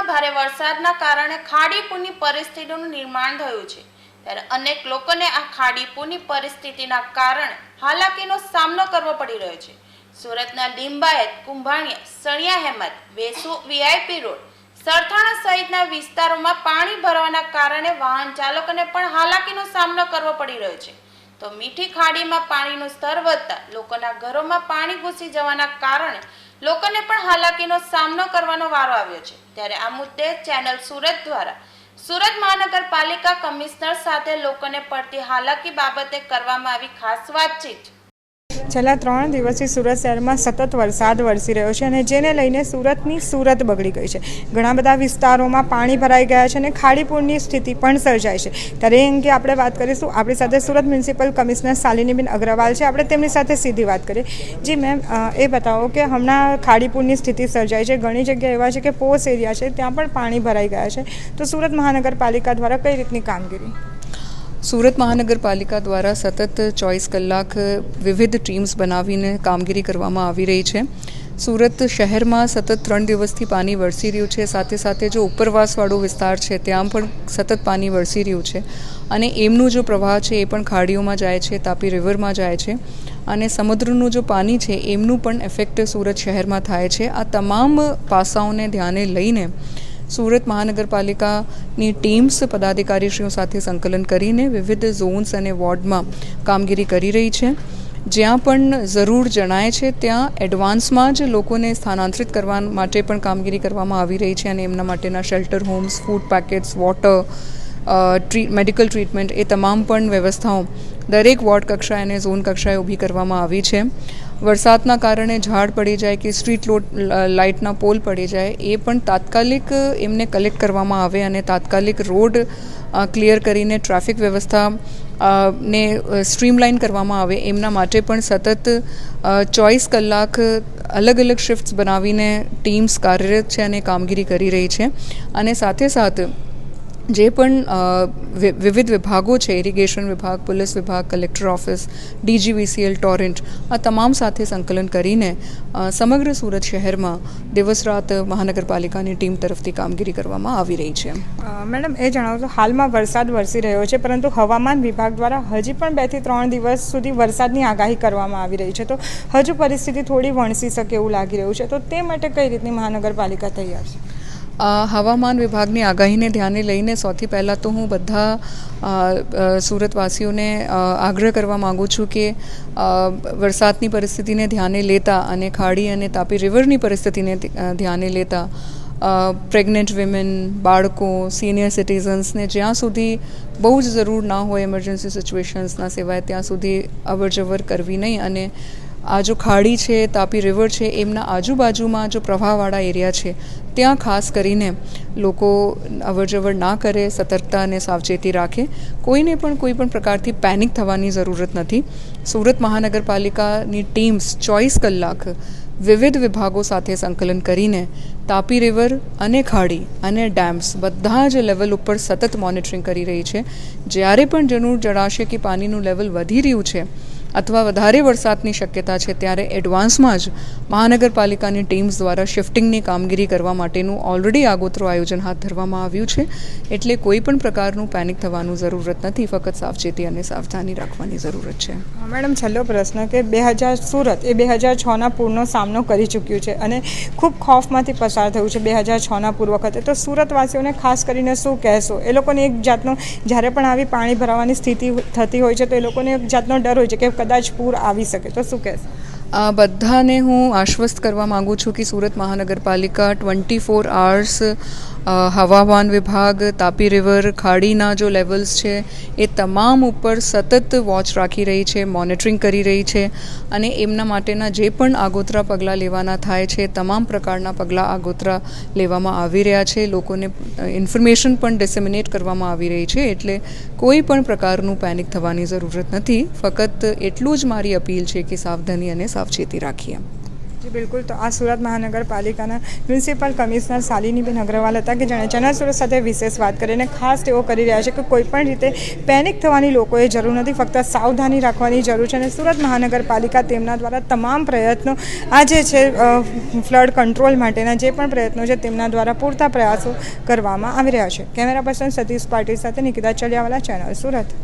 રાજ્યમાં ભારે વરસાદના કારણે ખાડીપુરની પરિસ્થિતિનું નિર્માણ થયું છે. ત્યારે અનેક લોકોને આ ખાડીપુરની પરિસ્થિતિના કારણે હાલાકીનો સામનો કરવો પડી રહ્યો છે. સુરતના લીંબાયત કુંભાણિયા, સણિયા હેમત વેસુ, વીઆઈપી રોડ, સરથાણા સહિતના વિસ્તારોમાં પાણી ભરવાના કારણે વાહન ચાલકોને પણ હાલાકીનો સામનો કરવો પડી રહ્યો છે. તો મીઠી ખાડીમાં પાણીનું સ્તર વધતા લોકોના ઘરોમાં પાણી ઘૂસી જવાના કારણે લોકોને પણ હાલાકીનો સામનો કરવાનો વારો આવ્યો છે. ત્યારે આ મુદ્દે ચેનલ સુરત દ્વારા સુરત મહાનગરપાલિકા કમિશનર સાથે લોકોને પડતી હાલાકી બાબતે કરવામાં આવી ખાસ વાતચીત છેલ્લા ત્રણ દિવસથી સુરત શહેરમાં સતત વરસાદ વરસી રહ્યો છે અને જેને લઈને સુરતની સુરત બગડી ગઈ છે. ઘણા બધા વિસ્તારોમાં પાણી ભરાઈ ગયા છે અને ખાડીપુરની સ્થિતિ પણ સર્જાય છે. ત્યારે એ અંગે આપણે વાત કરીશું. આપણી સાથે સુરત મ્યુનિસિપલ કમિશનર શાલિનીબેન અગ્રવાલ છે. આપણે તેમની સાથે સીધી વાત કરીએ. જી મેમ એ બતાવો કે હમણાં ખાડીપુરની સ્થિતિ સર્જાય છે. ઘણી જગ્યા એવા છે કે પોસ એરિયા છે, ત્યાં પણ પાણી ભરાઈ ગયા છે. તો સુરત મહાનગરપાલિકા દ્વારા કઈ રીતની કામગીરી? સુરત મહાનગરપાલિકા દ્વારા સતત ચોવીસ કલાક વિવિધ ટીમ્સ બનાવીને કામગીરી કરવામાં આવી રહી છે. સુરત શહેરમાં સતત ત્રણ દિવસથી પાણી વરસી રહ્યું છે. સાથે સાથે જો ઉપરવાસવાળો વિસ્તાર છે, ત્યાં પણ સતત પાણી વરસી રહ્યું છે. અને એમનું જો પ્રવાહ છે, એ પણ ખાડીઓમાં જાય છે, તાપી રિવરમાં જાય છે. અને સમુદ્રનું જો પાણી છે, એમનું પણ ઇફેક્ટ સુરત શહેરમાં થાય છે. આ તમામ પાસાઓને ધ્યાને લઈને સુરત મહાનગરપાલિકાની ટીમ્સ પદાધિકારીશ્રીઓ સાથે સંકલન કરીને વિવિધ ઝોન્સ અને વોર્ડમાં કામગીરી કરી રહી છે. જ્યાં પણ જરૂર જણાય છે, ત્યાં એડવાન્સમાં જ લોકોને સ્થાનાંતરિત કરવા માટે પણ કામગીરી કરવામાં આવી રહી છે અને એમના માટેના shelter homes, food packets, water tree, medical treatment એ તમામ પણ વ્યવસ્થાઓ દરેક વોર્ડ કક્ષાએ અને ઝોન કક્ષાએ ઊભી કરવામાં આવી છે. વરસાદના કારણે ઝાડ પડી જાય કે સ્ટ્રીટ લાઇટના પોલ પડી જાય, એ પણ તાત્કાલિક એમને કલેક્ટ કરવામાં આવે અને તાત્કાલિક રોડ ક્લિયર કરીને ટ્રાફિક વ્યવસ્થા ને સ્ટ્રીમલાઇન કરવામાં આવે. એમના માટે પણ સતત ચોવીસ કલાક અલગ અલગ શિફ્ટ્સ બનાવીને ટીમ્સ કાર્યરત છે અને કામગીરી કરી રહી છે. અને સાથે સાથે જે પણ વિવિધ વિભાગો છે ઇરિગેશન વિભાગ પોલીસ વિભાગ કલેક્ટર ઓફિસ ડીજીવીસીએલ ટોરેન્ટ આ તમામ સાથે સંકલન કરીને સમગ્ર સુરત શહેરમાં દિવસ રાત મહાનગરપાલિકાની ટીમ તરફથી કામગીરી કરવામાં આવી રહી છે. મેડમ, એ જણાવો હાલમાં વરસાદ વરસી રહ્યો છે, પરંતુ હવામાન વિભાગ દ્વારા હજી પણ બેથી ત્રણ દિવસ સુધી વરસાદની આગાહી કરવામાં આવી રહી છે. તો હજુ પરિસ્થિતિ થોડી વણસી શકે એવું લાગી રહ્યું છે. તો તે માટે કઈ રીતની મહાનગરપાલિકા તૈયાર છે? હવામાન વિભાગની આગાહીને ધ્યાને લઈને સૌથી પહેલાં તો હું બધા સુરતવાસીઓને આગ્રહ કરવા માગું છું કે વરસાદની પરિસ્થિતિને ધ્યાને લેતા અને ખાડી અને તાપી રિવરની પરિસ્થિતિને ધ્યાને લેતા પ્રેગ્નન્ટ વિમેન, બાળકો, સિનિયર સિટીઝન્સને જ્યાં સુધી બહુ જ જરૂર ના હોય એમરજન્સી સિચ્યુએશન્સના સિવાય ત્યાં સુધી અવર જવર કરવી નહીં અને આ જો ખાડી છે, તાપી રિવર છે, એમના આજુબાજુમાં જો પ્રવાહવાળા એરિયા છે, ત્યાં ખાસ કરીને લોકો અવરજવર ના કરે, સતર્કતા અને સાવચેતી રાખે. કોઈને પણ કોઈ પણ પ્રકારથી પેનિક થવાની જરૂરત નથી. સુરત મહાનગરપાલિકાની ટીમ્સ ચોવીસ કલાક વિવિધ વિભાગો સાથે સંકલન કરીને તાપી રિવર અને ખાડી અને ડેમ્સ બધા જ લેવલ ઉપર સતત મોનિટરિંગ કરી રહી છે. જ્યારે પણ જરૂર જણાશે કે પાણીનું લેવલ વધી રહ્યું છે અથવા વધારે વરસાદની શક્યતા છે ત્યારે એડવાન્સમાં જ મહાનગરપાલિકાની ટીમ્સ દ્વારા શિફ્ટિંગની કામગીરી કરવા માટેનું ઓલરેડી આગોતરું આયોજન હાથ ધરવામાં આવ્યું છે. એટલે કોઈ પણ પ્રકારનું પેનિક થવાનું જરૂરત નથી. ફક્ત સાવચેતી અને સાવધાની રાખવાની જરૂરત છે. મેડમ, છેલ્લો પ્રશ્ન કે બે હજાર સુરત એ બે હજાર છના પૂરનો સામનો કરી ચૂક્યું છે અને ખૂબ ખોફમાંથી પસાર થયું છે બે હજાર છના પૂર વખતે. તો સુરતવાસીઓને ખાસ કરીને શું કહેશો? એ લોકોને એક જાતનો જ્યારે પણ આવી પાણી ભરાવાની સ્થિતિ થતી હોય છે તો એ લોકોને એક જાતનો ડર હોય છે કે કદાચ પૂર આવી શકે. તો શું કહેશો? આ બધાને હું આશ્વસ્ત કરવા માગું છું કે સુરત મહાનગરપાલિકા ટ્વેન્ટી ફોર આવર્સ હવામાન વિભાગ, તાપી રિવર, ખાડીના જો લેવલ્સ છે, એ તમામ ઉપર સતત વોચ રાખી રહી છે મોનિટરિંગ કરી રહી છે અને એમના માટેના જે પણ આગોતરા પગલાં લેવાના થાય છે, તમામ પ્રકારના પગલાં આગોતરા લેવામાં આવી રહ્યા છે. લોકોને ઇન્ફોર્મેશન પણ ડિસેમિનેટ કરવામાં આવી રહી છે એટલે કોઈ પણ પ્રકારનું પેનિક થવાની જરૂરત નથી. ફક્ત એટલું જ મારી અપીલ છે કે સાવધાની અને સાવચેતી રાખીએ. જી, બિલકુલ. તો આ સુરત મહાનગરપાલિકાના મ્યુનિસિપલ કમિશનર શાલિનીબેન અગ્રવાલ હતા કે જેણે ચેનલ સુરત સાથે વિશેષ વાત કરીને ખાસ તેઓ કરી રહ્યા છે કે કોઈપણ રીતે પેનિક થવાની લોકોએ જરૂર નથી, ફક્ત સાવધાની રાખવાની જરૂર છે અને સુરત મહાનગરપાલિકા તેમના દ્વારા તમામ પ્રયત્નો આ જે છે ફ્લડ કંટ્રોલ માટેના જે પણ પ્રયત્નો છે તેમના દ્વારા પૂરતા પ્રયાસો કરવામાં આવી રહ્યા છે. કેમેરા પર્સન સતીશ પાટીલ સાથે નિકિતા ચલિયાવાલા, ચેનલ સુરત.